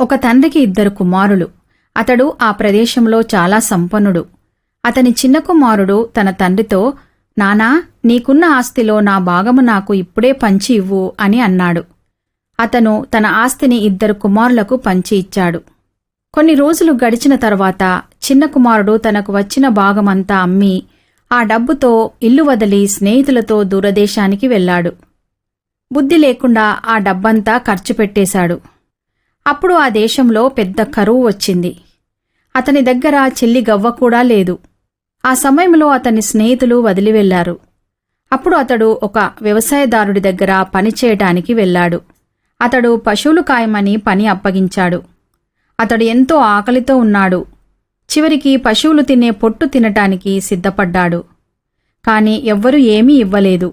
ఒక తండ్రికి ఇద్దరు కుమారులు. అతడు ఆ ప్రదేశంలో చాలా సంపన్నుడు. అతని చిన్న కుమారుడు తన తండ్రితో నానా నీకున్న ఆస్తిలో నా భాగము నాకు ఇప్పుడే పంచి ఇవ్వు అని అన్నాడు. అతను తన ఆస్తిని ఇద్దరు కుమారులకు పంచి ఇచ్చాడు. కొన్ని రోజులు గడిచిన తర్వాత చిన్న కుమారుడు తనకు వచ్చిన భాగమంతా అమ్మి ఆ డబ్బుతో ఇల్లు వదిలి స్నేహితులతో దూరదేశానికి వెళ్ళాడు. బుద్ధి లేకుండా ఆ డబ్బంతా ఖర్చు పెట్టేశాడు. అప్పుడు ఆ దేశంలో పెద్ద కరువు వచ్చింది. అతని దగ్గర చెల్లి గవ్వ కూడా లేదు. ఆ సమయంలో అతని స్నేహితులు వదిలి వెళ్ళారు అప్పుడు అతడు ఒక వ్యవసాయదారుడి దగ్గర పని చేయటానికి వెళ్ళాడు. అతడు పశువులు కాయమని పని అప్పగించాడు. అతడు ఎంతో ఆకలితో ఉన్నాడు. చివరికి పశువులు తినే పొట్టు తినటానికి సిద్ధపడ్డాడు. కాని ఎవ్వరూ ఏమీ ఇవ్వలేదు.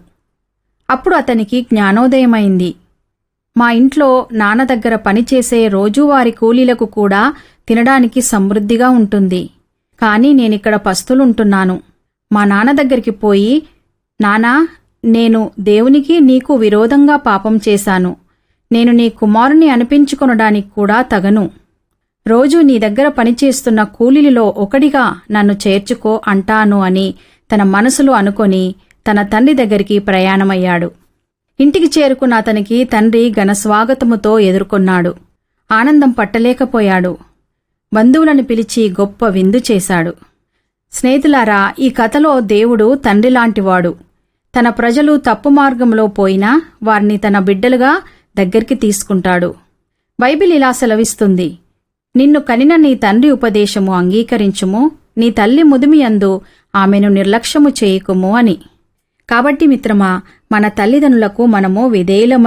అప్పుడు అతనికి జ్ఞానోదయమైంది. మా ఇంట్లో నాన్న దగ్గర పనిచేసే రోజువారి కూలీలకు కూడా తినడానికి సమృద్ధిగా ఉంటుంది. కానీ నేనిక్కడ పస్తులుంటున్నాను. మా నాన్న దగ్గరికి పోయి నానా నేను దేవునికి నీకు విరోధంగా పాపం చేశాను. నేను నీ కుమారుని అనిపించుకొనడానికి కూడా తగను. రోజు నీ దగ్గర పనిచేస్తున్న కూలీలలో ఒకడిగా నన్ను చేర్చుకో అంటాను అని తన మనసులో అనుకొని తన తండ్రి దగ్గరికి ప్రయాణమయ్యాడు. ఇంటికి చేరుకున్న అతనికి తండ్రి ఘనస్వాగతముతో ఎదుర్కొన్నాడు. ఆనందం పట్టలేకపోయాడు. బంధువులను పిలిచి గొప్ప విందు చేశాడు. స్నేహితులారా ఈ కథలో దేవుడు తండ్రిలాంటివాడు. తన ప్రజలు తప్పు మార్గంలో పోయినా వారిని తన బిడ్డలుగా దగ్గరికి తీసుకుంటాడు. బైబిల్ ఇలా సెలవిస్తుంది. నిన్ను కనిన నీ తండ్రి ఉపదేశము అంగీకరించుము నీ తల్లి ముదిమియందు ఆమెను నిర్లక్ష్యము చేయకుము అని. కాబట్టి మిత్రమా మన తల్లిదండ్రులకు మనము విధేయులమై